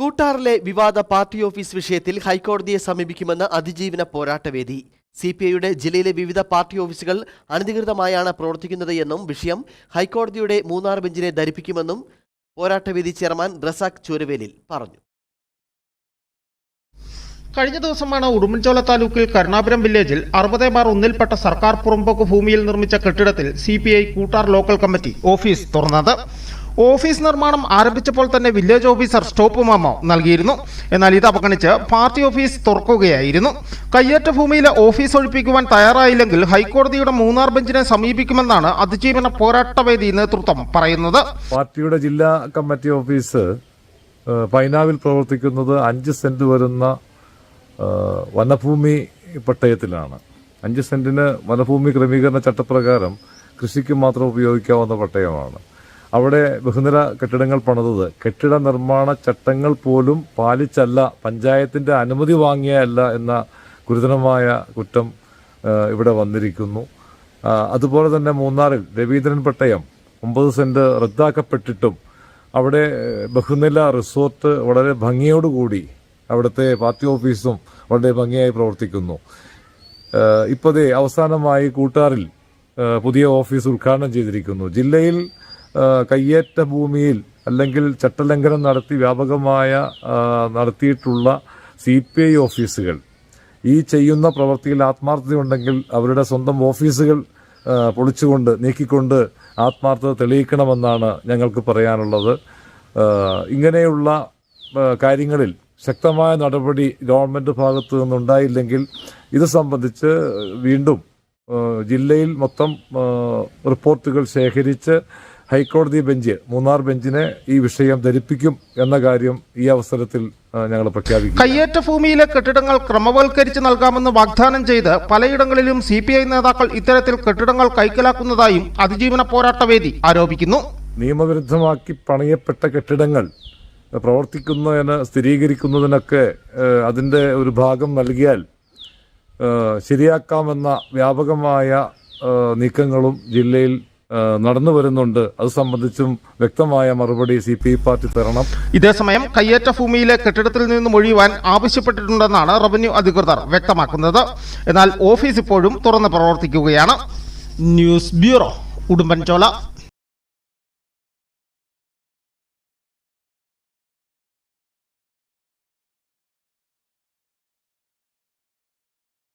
കൂട്ടാറിലെ വിവാദ party office വിഷയത്തിൽ ഹൈക്കോടതിയെ സമീപിക്കുമെന്ന് അതിജീവന പോരാട്ടവേദി സി പി ഐയുടെ ജില്ലയിലെ വിവിധ പാർട്ടി ഓഫീസുകൾ അനധികൃതമായാണ് പ്രവർത്തിക്കുന്നത് എന്നും വിഷയം ഹൈക്കോടതിയുടെ മൂന്നാർ ബെഞ്ചിനെ ധരിപ്പിക്കുമെന്നും പോരാട്ടവേദി ചെയർമാൻ റസാഖ് ചൂരവേലിൽ പറഞ്ഞു. കഴിഞ്ഞ ദിവസമാണ് ഉടുമ്പൻചോല താലൂക്കിൽ കരുണാപുരം വില്ലേജിൽ അറുപത് ബാർ ഒന്നിൽപ്പെട്ട സർക്കാർ പുറമ്പോക്ക് ഭൂമിയിൽ നിർമ്മിച്ച കെട്ടിടത്തിൽ C Koottar local committee office തുറന്നത്. ഓഫീസ് നിർമ്മാണം ആരംഭിച്ചപ്പോൾ തന്നെ വില്ലേജ് ഓഫീസർ സ്റ്റോപ്പ് മാമോ നൽകിയിരുന്നു. എന്നാൽ ഇത് അവഗണിച്ച് പാർട്ടി ഓഫീസ് തുറക്കുകയായിരുന്നു. കയ്യേറ്റ ഭൂമിയിലെ ഓഫീസ് ഒഴിപ്പിക്കുവാൻ തയ്യാറായില്ലെങ്കിൽ ഹൈക്കോടതിയുടെ മൂന്നാർ ബെഞ്ചിനെ സമീപിക്കുമെന്നാണ് അതിജീവന പോരാട്ടവേദി നേതൃത്വം പറയുന്നത്. പാർട്ടിയുടെ ജില്ലാ കമ്മിറ്റി ഓഫീസ് പൈനാവിൽ പ്രവർത്തിക്കുന്നത് അഞ്ച് സെന്റ് വരുന്ന വനഭൂമി പട്ടയത്തിലാണ്. അഞ്ച് സെന്റിന് വനഭൂമി ക്രമീകരണ ചട്ടപ്രകാരം കൃഷിക്ക് മാത്രം ഉപയോഗിക്കാവുന്ന പട്ടയമാണ്. അവിടെ ബഹുനില കെട്ടിടങ്ങൾ പണിതത്. കെട്ടിട നിർമ്മാണ ചട്ടങ്ങൾ പോലും പാലിച്ചല്ല. പഞ്ചായത്തിന്റെ അനുമതി വാങ്ങിയല്ല എന്ന ഗുരുതരമായ കുറ്റം ഇവിടെ വന്നിരിക്കുന്നു. അതുപോലെ തന്നെ മൂന്നാറിൽ രവീന്ദ്രൻ പട്ടയം ഒമ്പത് സെന്റ് റദ്ദാക്കപ്പെട്ടിട്ടും അവിടെ ബഹുനില റിസോർട്ട് വളരെ ഭംഗിയോടുകൂടി അവിടുത്തെ പാർട്ടി ഓഫീസും വളരെ ഭംഗിയായി പ്രവർത്തിക്കുന്നു. ഇപ്പോഴേ അവസാനമായി കൂട്ടാറിൽ പുതിയ ഓഫീസ് ഉദ്ഘാടനം ചെയ്തിരിക്കുന്നു. ജില്ലയിൽ കയ്യേറ്റ ഭൂമിയിൽ അല്ലെങ്കിൽ ചട്ടലംഘനം നടത്തി വ്യാപകമായ നടത്തിയിട്ടുള്ള സി പി ഐ ഓഫീസുകൾ ഈ ചെയ്യുന്ന പ്രവൃത്തിയിൽ ആത്മാർത്ഥതയുണ്ടെങ്കിൽ അവരുടെ സ്വന്തം ഓഫീസുകൾ പൊളിച്ചുകൊണ്ട് നീക്കിക്കൊണ്ട് ആത്മാർത്ഥത തെളിയിക്കണമെന്നാണ് ഞങ്ങൾക്ക് പറയാനുള്ളത്. ഇങ്ങനെയുള്ള കാര്യങ്ങളിൽ ശക്തമായ നടപടി ഗവൺമെന്റ് ഭാഗത്തു നിന്നുണ്ടായില്ലെങ്കിൽ ഇത് സംബന്ധിച്ച് വീണ്ടും ജില്ലയിൽ മൊത്തം റിപ്പോർട്ടുകൾ ശേഖരിച്ച് ഹൈക്കോടതി ബെഞ്ച് മൂന്നാർ ബെഞ്ചിനെ ഈ വിഷയം ധരിപ്പിക്കും എന്ന കാര്യം ഈ അവസരത്തിൽ ഞങ്ങൾ പ്രഖ്യാപിക്കും കയ്യേറ്റ ഭൂമിയിലെ കെട്ടിടങ്ങൾ ക്രമവൽക്കരിച്ച് നൽകാമെന്ന് വാഗ്ദാനം ചെയ്ത് പലയിടങ്ങളിലും സി പി ഐ നേതാക്കൾ ഇത്തരത്തിൽ കെട്ടിടങ്ങൾ കൈക്കലാക്കുന്നതായും അതിജീവന പോരാട്ടവേദി ആരോപിക്കുന്നു. നിയമവിരുദ്ധമാക്കി പണിയപ്പെട്ട കെട്ടിടങ്ങൾ പ്രവർത്തിക്കുന്നതിന് സ്ഥിരീകരിക്കുന്നതിനൊക്കെ അതിന്റെ ഒരു ഭാഗം നൽകിയാൽ ശരിയാക്കാമെന്ന വ്യാപകമായ നീക്കങ്ങളും ജില്ലയിൽ നടന്നു വരുന്നുണ്ട്. അത് സംബന്ധിച്ചും വ്യക്തമായ മറുപടി സി പി പാർട്ടി തരണം. ഇതേസമയം കയ്യേറ്റ ഭൂമിയിലെ കെട്ടിടത്തിൽ നിന്നും ഒഴിയുവാൻ ആവശ്യപ്പെട്ടിട്ടുണ്ടെന്നാണ് റവന്യൂ അധികൃതർ വ്യക്തമാക്കുന്നത്. എന്നാൽ ഓഫീസ് ഇപ്പോഴും തുറന്ന് പ്രവർത്തിക്കുകയാണ്. News bureau Udumbanchola.